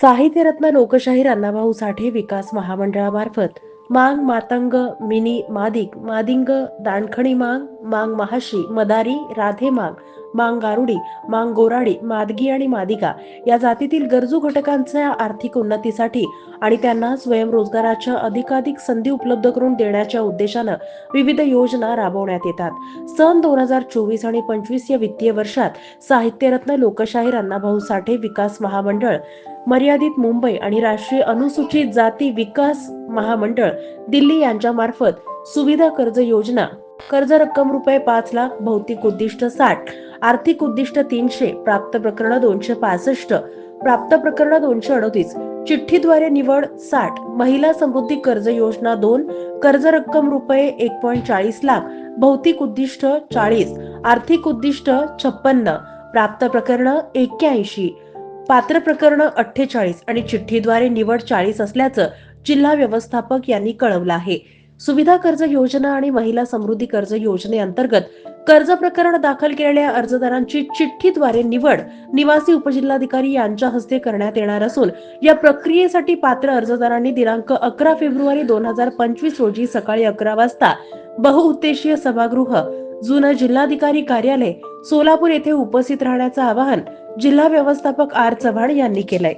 साहित्यरत्न लोकशाहीर अण्णाभाऊ साठे विकास महामंडळामार्फत मांग मातंग मिनी मादिक मादिंग दाणखणी मांग मांग महाशी मदारी राधे मांग मांग गारुडी मांग गोराडी मादगी आणि मादिका या जातीतील गरजू घटकांच्या आर्थिक उन्नतीसाठी आणि त्यांना स्वयंरोजगाराच्या अधिकाधिक संधी उपलब्ध करून देण्याच्या उद्देशानं विविध योजना राबवण्यात येतात. सन दोन हजार चोवीस आणि पंचवीस या वित्तीय वर्षात साहित्यरत्न लोकशाहीर अण्णाभाऊ साठे विकास महामंडळ मर्यादित मुंबई आणि राष्ट्रीय अनुसूचित जाती विकास महामंडळ दिल्ली यांच्या मार्फत सुविधा कर्ज योजना. कर्ज रक्कम रुपये पाच लाख भौतिक उद्दिष्ट साठ आर्थिक उद्दिष्ट तीनशे प्राप्त प्रकरण दोनशे पासष्ट प्राप्त प्रकरण दोनशे अडतीस चिठ्ठीद्वारे निवड साठ महिला समृद्धी कर्ज योजना दोन कर्ज रक्कम रुपये एक पॉईंट चाळीस लाख भौतिक उद्दिष्ट चाळीस आर्थिक उद्दिष्ट छप्पन्न प्राप्त प्रकरण एक्क्याऐंशी पात्र प्रकरण अठ्ठेचाळीस आणि चिठ्ठीद्वारे निवड चाळीस असल्याचं जिल्हा व्यवस्थापक यांनी कळवलं आहे. सुविधा कर्ज योजना आणि महिला समृद्धी कर्ज योजनेअंतर्गत कर्ज प्रकरण दाखल केलेल्या अर्जदारांची चिठ्ठीद्वारे निवड निवासी उपजिल्हाधिकारी यांच्या हस्ते करण्यात येणार असून या प्रक्रियेसाठी पात्र अर्जदारांनी दिनांक अकरा फेब्रुवारी दोन हजार पंचवीस रोजी सकाळी अकरा वाजता बहुउद्देशीय सभागृह जुनं जिल्हाधिकारी कार्यालय सोलापूर येथे उपस्थित राहण्याचं आवाहन जिल्हा व्यवस्थापक आर चव्हाण यांनी केलंय.